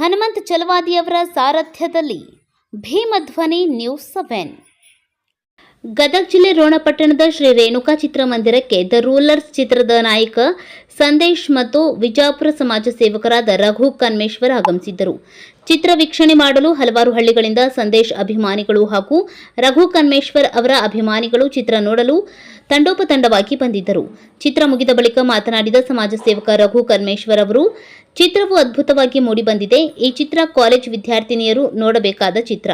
ಹನುಮಂತ್ ಚಲವಾದಿಯವರ ಸಾರಥ್ಯದಲ್ಲಿ Bheemadhwani news seven. Gadag ಜಿಲ್ಲೆ ರೋಣಪಟ್ಟಣದ ಶ್ರೀ ರೇಣುಕಾ ಚಿತ್ರಮಂದಿರಕ್ಕೆ ದ ರೂಲರ್ಸ್ ಚಿತ್ರದ ನಾಯಕ ಸಂದೇಶ್ ಮತ್ತು ವಿಜಾಪುರ ಸಮಾಜ ಸೇವಕರಾದ ರಘು ಕನ್ಮೇಶ್ವರ್ ಆಗಮಿಸಿದ್ದರು. ಚಿತ್ರ ವೀಕ್ಷಣೆ ಮಾಡಲು ಹಲವಾರು ಹಳ್ಳಿಗಳಿಂದ ಸಂದೇಶ್ ಅಭಿಮಾನಿಗಳು ಹಾಗೂ ರಘು ಕನ್ಮೇಶ್ವರ್ ಅವರ ಅಭಿಮಾನಿಗಳು ಚಿತ್ರ ನೋಡಲು ತಂಡೋಪತಂಡವಾಗಿ ಬಂದಿದ್ದರು. ಚಿತ್ರ ಮುಗಿದ ಬಳಿಕ ಮಾತನಾಡಿದ ಸಮಾಜ ಸೇವಕ ರಘು ಕನ್ಮೇಶ್ವರ್ ಅವರು, ಚಿತ್ರವು ಅದ್ಭುತವಾಗಿ ಮೂಡಿಬಂದಿದೆ ಈ ಚಿತ್ರ ಕಾಲೇಜ್ ವಿದ್ಯಾರ್ಥಿನಿಯರು ನೋಡಬೇಕಾದ ಚಿತ್ರ.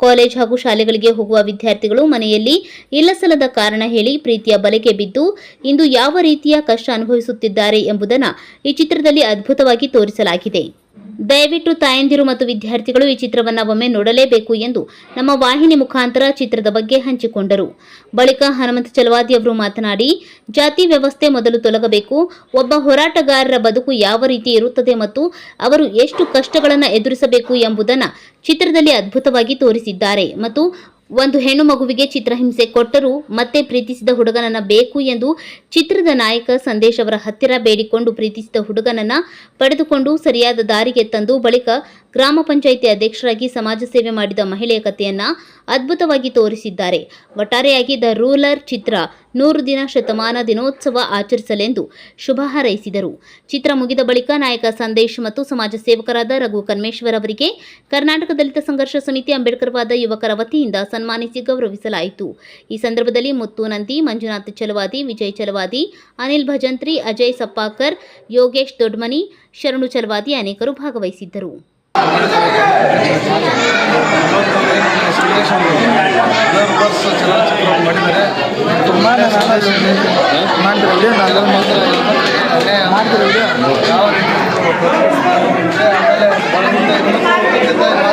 ಕಾಲೇಜ್ ಹಾಗೂ ಶಾಲೆಗಳಿಗೆ ಹೋಗುವ ವಿದ್ಯಾರ್ಥಿಗಳು ಮನೆಯಲ್ಲಿ ಇಲ್ಲಸಲ್ಲದ ಕಾರಣ ಹೇಳಿ ಪ್ರೀತಿಯ ಬಲೆಗೆ ಬಿದ್ದು, ಇಂದು ಯಾವ ರೀತಿಯ ಕಷ್ಟ ಅನುಭವಿಸುತ್ತಿದ್ದಾರೆ ಎಂಬುದನ್ನು ಈ ಚಿತ್ರದಲ್ಲಿ ಅದ್ಭುತವಾಗಿ ತೋರಿಸಲಾಗಿದೆ. ದಯವಿಟ್ಟು ತಾಯಂದಿರು ಮತ್ತು ವಿದ್ಯಾರ್ಥಿಗಳು ಈ ಚಿತ್ರವನ್ನು ಒಮ್ಮೆ ನೋಡಲೇಬೇಕು ಎಂದು ನಮ್ಮ ವಾಹಿನಿ ಮುಖಾಂತರ ಚಿತ್ರದ ಬಗ್ಗೆ ಹಂಚಿಕೊಂಡರು. ಬಳಿಕ ಹನುಮಂತ ಚಲವಾದಿ ಅವರು ಮಾತನಾಡಿ, ಜಾತಿ ವ್ಯವಸ್ಥೆ ಮೊದಲು ತೊಲಗಬೇಕು, ಒಬ್ಬ ಹೋರಾಟಗಾರರ ಬದುಕು ಯಾವ ರೀತಿ ಇರುತ್ತದೆ ಮತ್ತು ಅವರು ಎಷ್ಟು ಕಷ್ಟಗಳನ್ನು ಎದುರಿಸಬೇಕು ಎಂಬುದನ್ನು ಚಿತ್ರದಲ್ಲಿ ಅದ್ಭುತವಾಗಿ ತೋರಿಸಿದ್ದಾರೆ ಮತ್ತು ಒಂದು ಹೆಣ್ಣು ಮಗುವಿಗೆ ಚಿತ್ರಹಿಂಸೆ ಕೊಟ್ಟರೂ ಮತ್ತೆ ಪ್ರೀತಿಸಿದ ಹುಡುಗನನ್ನ ಬೇಕು ಎಂದು ಚಿತ್ರದ ನಾಯಕ ಸಂದೇಶ್ ಅವರ ಹತ್ತಿರ ಬೇಡಿಕೊಂಡು ಪ್ರೀತಿಸಿದ ಹುಡುಗನನ್ನ ಪಡೆದುಕೊಂಡು ಸರಿಯಾದ ದಾರಿಗೆ ತಂದು ಬಳಿಕ ಗ್ರಾಮ ಪಂಚಾಯಿತಿ ಅಧ್ಯಕ್ಷರಾಗಿ ಸಮಾಜ ಸೇವೆ ಮಾಡಿದ ಮಹಿಳೆಯ ಕಥೆಯನ್ನ ಅದ್ಭುತವಾಗಿ ತೋರಿಸಿದ್ದಾರೆ. ಒಟ್ಟಾರೆಯಾಗಿ ದ ರೂಲರ್ ಚಿತ್ರ ನೂರು ದಿನ ಶತಮಾನ ದಿನೋತ್ಸವ ಆಚರಿಸಲೆಂದು ಶುಭ ಹಾರೈಸಿದರು. ಚಿತ್ರ ಮುಗಿದ ಬಳಿಕ ನಾಯಕ ಸಂದೇಶ್ ಮತ್ತು ಸಮಾಜ ಸೇವಕರಾದ ರಘು ಕನ್ಮೇಶ್ವರ್ ಅವರಿಗೆ ಕರ್ನಾಟಕ ದಲಿತ ಸಂಘರ್ಷ ಸಮಿತಿ ಅಂಬೇಡ್ಕರ್ವಾದ ಯುವಕರ ವತಿಯಿಂದ ಸನ್ಮಾನಿಸಿ ಗೌರವಿಸಲಾಯಿತು. ಈ ಸಂದರ್ಭದಲ್ಲಿ ಮುತ್ತು ನಂದಿ, ಮಂಜುನಾಥ್ ಚಲವಾದಿ, ವಿಜಯ್ ಚಲವಾದಿ, ಅನಿಲ್ ಭಜಂತ್ರಿ, ಅಜಯ್ ಸಪ್ಪಾಕರ್, ಯೋಗೇಶ್ ದೊಡ್ಮನಿ, ಶರಣು ಚಲವಾದಿ ಅನೇಕರು ಭಾಗವಹಿಸಿದ್ದರು. ವರ್ಷ ಚಲನಚಿತ್ರ ಮಾಡಿದ್ದಾರೆ ತುಂಬಾ ಮಾಡಿದ್ರೆ ವಿಡಿಯೋ ನಾನು ಮಾಡ್ತಾರೆ ವಿಡಿಯೋ ಯಾವ ರೀತಿ ಆಮೇಲೆ ಒಳಗಿಂದ ಇದನ್ನು